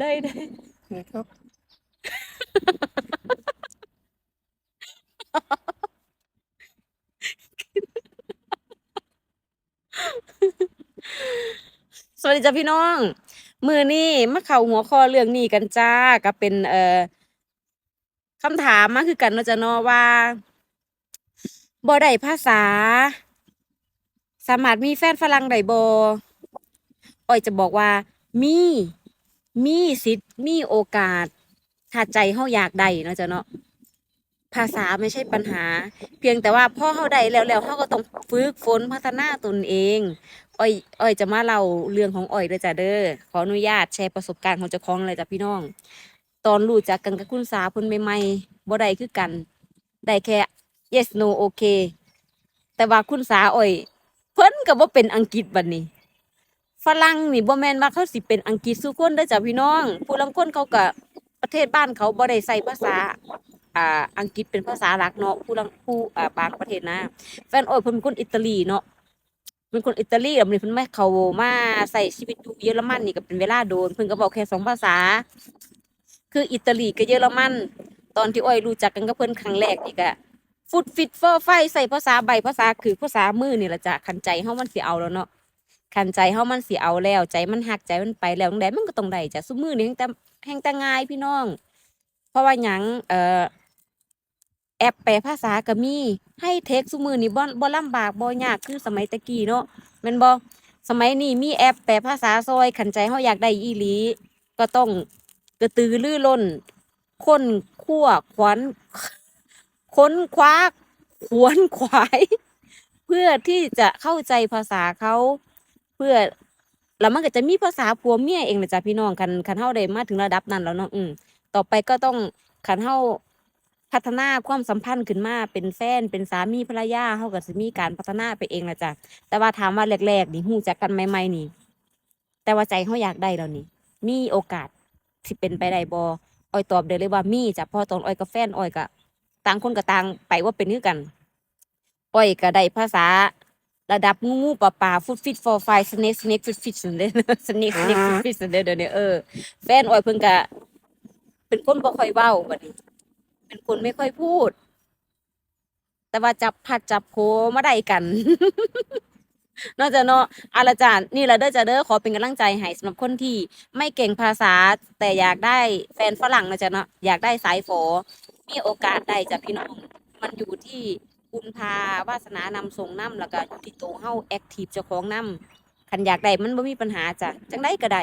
ได้ได้นะครับ สวัสดีจ้าพี่น้อง มือนี้มาเข้าหัวข้อเรื่องนี้กันจ้าก็เป็นเอ่อคำถามมาคือกันเนาะจ้ะเนาะว่าบ่ได้ภาษา สามารถมีแฟนฝรั่งได้บ่อ้อยจะบอกว่ามี มีสิทธิ์มีโอกาส ถ้าใจเฮาอยากได้เนาะจ้ะเนาะภาษาไม่ใช่ปัญหา เพียงแต่ว่าพ่อเฮาได้แล้วแล้วเฮาก็ต้องฝึกฝนพัฒนาตนเองอ้อยอ้อยจะมาเล่าเรื่องของอ้อยเด้อจ้ะเด้อขออนุญาตแชร์ประสบการณ์ของเจ้าของเลยจ้ะพี่น้อง ตอนรู้จักกันกับคุณสาเพิ่นใหม่ๆบ่ได้คือกันได้แค่ yes no okay แต่ว่าคุณสาอ้อย เพิ่นก็บ่เป็นอังกฤษบัดนี้ ฝรั่งนี่บ่แม่นว่าเขาสิเป็นอังกฤษทุกคนเด้อจ้ะพี่น้อง ผู้ลางคนเขาก็ประเทศบ้านเขาบ่ได้ใช้ภาษาอ่าอังกฤษเป็นภาษาหลักเนาะผู้ลางผู้อ่าบางประเทศนะ แฟนอ้อยเพิ่นเป็นคนอิตาลีเนาะเป็นคนอิตาลีแล้วมื้อนี้เพิ่นไมาเขามาใช้ชีวิตอยู่เยอรมันนี่ก็เป็นเวลาโดนเพิ่นก็เว้าแค่สองภาษา คืออิตาลีกับเยอรมันตอนที่อ้อยรู้จักกันกับเพิ่นครั้งแรกนี่ก็ฟุตฟิตฟอร์ไฟใส่ภาษาใบภาษาคือภาษามือนี่ล่ะจ้ะคันใจเฮามันสิเอาแล้วเนาะ คันใจเฮามันสิเอาแล้ว ใจมันฮักใจมันไปแล้วจั่งใดมันก็ต้องได้จ้ะซุมือนี้แฮงแต่แฮงแต่ง่ายพี่น้อง เพราะว่าหยังเอ่อแอปแปลภาษาก็มีให้เทคซุมือนี้บ่บ่ลำบากบ่ยากคือสมัยตะกี้เนาะแม่นบ่สมัยนี้มีแอปแปลภาษาซอยคันใจเฮาอยากได้อีหลี ก็ต้องกระตือรือร้นค้นคั่วขวนค้นคว้าขวนขวาย เพื่อที่จะเข้าใจภาษาเขา เพื่อแล้วมันก็จะมีภาษาผัวเมียเองนะจ๊ะพี่น้องคันคันเฮาได้มาถึงระดับนั้นแล้วเนาะอืมต่อไปก็ต้องคันเฮาพัฒนาความสัมพันธ์ขึ้นมาเป็นแฟนเป็นสามีภรรยาเฮาก็สิมีการพัฒนาไปเองละจ้ะแต่ว่าถามว่าแรกๆนี่ฮู้จักกันใหม่ๆนี่ แต่ว่าใจเฮาอยากได้แล้วนี่ มีโอกาสที่เป็นไปได้บ่อ้อยตอบได้เลยว่ามีจ้ะพราะตอนอ้อยกับแฟนอ้อยก็ต่างคนก็ต่างไปว่าเป็นคือกัน อ้อยก็ได้ภาษา ระดับงูงูปลาปลาฟุตฟิตฟอร์ไฟสเนกสเนกฟิตฟิตสันเดสเนกสเนกฟิตฟิตสันเดเดี๋ยวนี้เออแฟนอ้อยเพิ่นก็เป็นคนบ่ค่อยเว้าบัดนี้ เป็นคนไม่ค่อยพูด แต่ว่าจับพัดจับโผมาได้กันนอกจากเนาะอาละจารย์นี่ละเด้อจ้าเด้อขอเป็นกำลังใจให้สำหรับคนที่ไม่เก่งภาษา แต่อยากได้แฟนฝรั่งนะจ๊ะเนาะอยากได้สายฝอมีโอกาสได้จ้ะพี่น้อง มันอยู่ที่ คุณพาวาสนานำส่งน้ำแล้วก็อยู่ที่ตัวเฮาแอคทีฟเจ้าของนำคันอยากได้มันบ่มีปัญหาจ้ะจังไดก็ได้